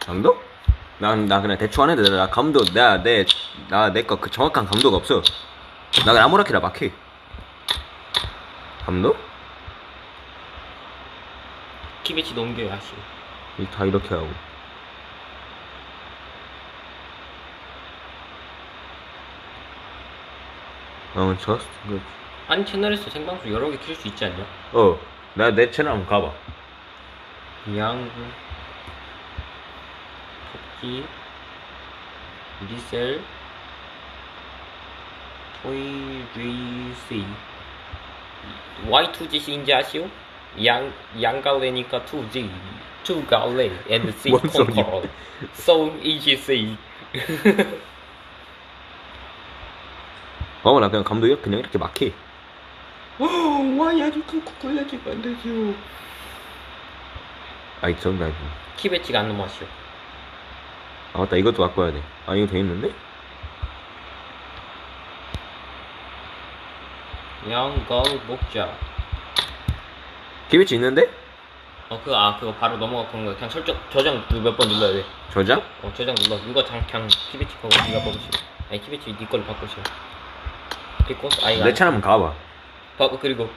감독? 난, 나 그냥 대충 하는데, 나 감독, 나, 내, 나, 내 거 그 정확한 감독 없어. 나 그냥 아무렇게나 막 해. 감독? 키베치 넘겨요. 이- 다 이렇게 하고. 어, 저스트, 그, 한 채널에서 생방송 여러 개 킬 수 있지 않냐? 어, 나 내 채널 한번 가봐. 양 구, 토끼, 리셀, 토이 리시. Y2G인지 아시오? 양 양가오레니까 2G, 2가오레, and C? 컨커러. So EGC. 어, 나 그냥 감독이 그냥 이렇게 막 해. 어, 와이 아주 큰코 골라주면 안 되죠. 아이, 전, 나, 키베치가 안 넘어왔쇼. 아, 맞다, 이것도 갖고 와야 돼. 아, 이거 돼 있는데? 양가오 먹자. 기비치 있는데? 어, 그거, 아, 그거 바로 넘어가는 거. 그냥 설정, 저장 몇 번 눌러야 돼. 저장? 어, 저장 눌러. 이거 장, 그냥 키비치 거고 네가 뽑으시오. 아니, 키비치 네 걸로 바꾸시오. 그리고, 아, 이거. 내 채널 한번 가봐. 바꾸, 그리고.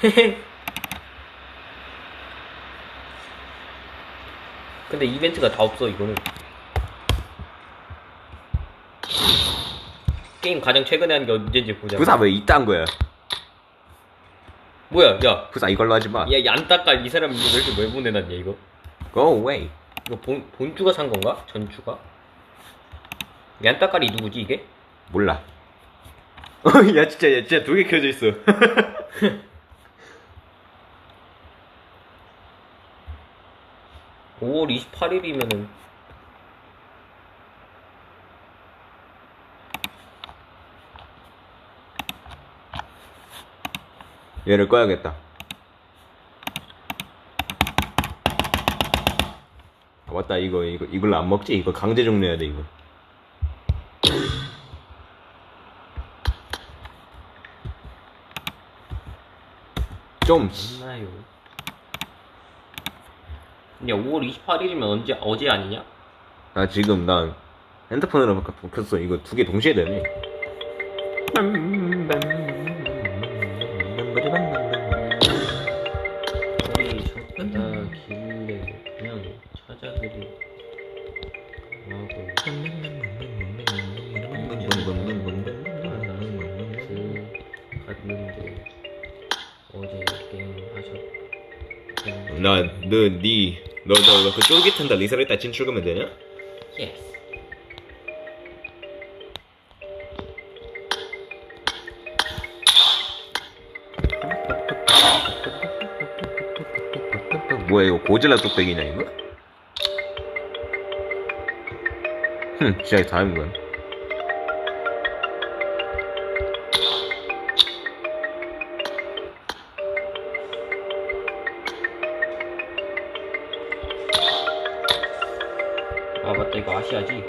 근데 이벤트가 다 없어, 이거는. 게임 가장 최근에 한 게 언제인지 보자. 부사 왜 이딴 거야? 뭐야, 야. 부사 이걸로 하지 마. 야, 얀따깔 이 사람 이거 왜 이렇게 왜 보내놨냐, 이거? Go away. 이거 본, 본주가 산 건가? 전주가? 얀따깔이 누구지, 이게? 몰라. 야, 진짜, 야, 진짜 두 개 켜져 있어. 오월 28일이면은 얘를 꺼야겠다. 아, 맞다, 이거, 이거, 이걸로 안 먹지? 이거 강제 종료해야 돼, 이거. 좀, 맞나요? 야, 5월 28일이면 언제, 어제 아니냐? 나 지금, 난 핸드폰으로 켰어. 이거 두 개 동시에 되네. 그 갔는데 어제 게임 하셨 나, 너, 니, 너, 너, 너, 그 쫄깃한다 리사를 다 진출하면 되냐? 예스 뭐야, 이거 고질라 뚝배기냐, 이거? 진짜 다른 거야. 아 맞다 이거 아시아지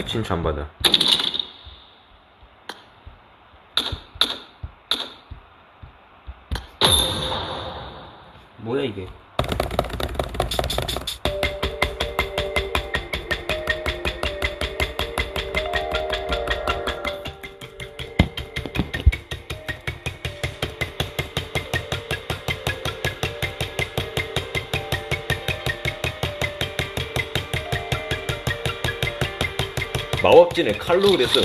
아, 칭찬받아. 뭐야 이게 마법진의 칼로 그랬어.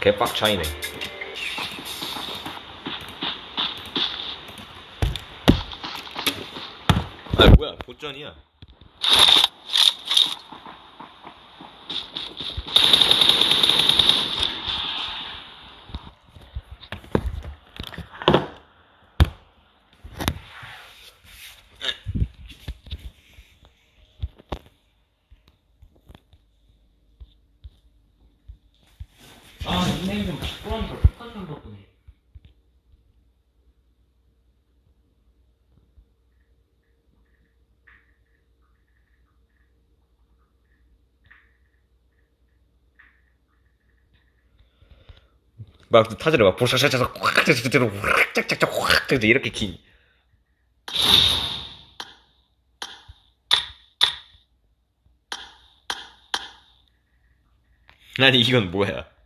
개빡차이네. 아 뭐야 보전이야. 선생님 또한 걸 똑같은 방법으로 막 타자를 막 보샤샤샤 확 짜짜짜로 확 짝짝짝 확 이렇게 긴. 아니 이건 뭐야?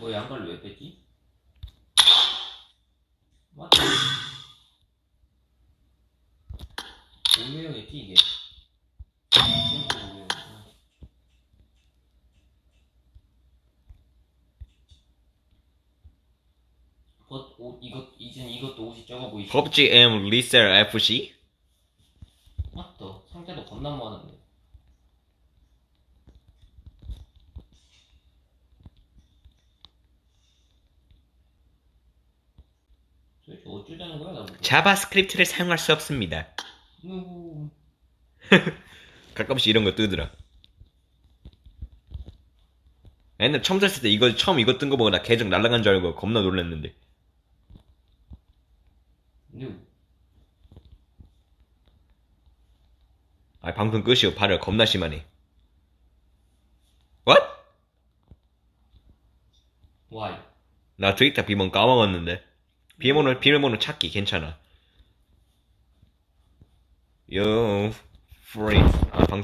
뭐 양갈로 왜 뺐지? 맞다. 오류형이지 이게. 옷, 옷 이것 이젠 이것도 옷이 적어 보이지. PUBG M 리셀 FC 맞다. 상자도 겁나 많은데. 도대체 어쩌자는 거야 나보고. 자바스크립트를 사용할 수 없습니다 누구? 가끔씩 이런 거 뜨더라 옛날 처음 샀을 때 이거 처음 이거 뜬 거 보고 나 계정 날라간 줄 알고 겁나 놀랐는데 누구? 아 방송 끝이요. 발열 겁나 심하네 What? Why? 나 트위터 비번 까먹었는데. 비밀번호 비밀번호 찾기 괜찮아. Yo friends 아 방...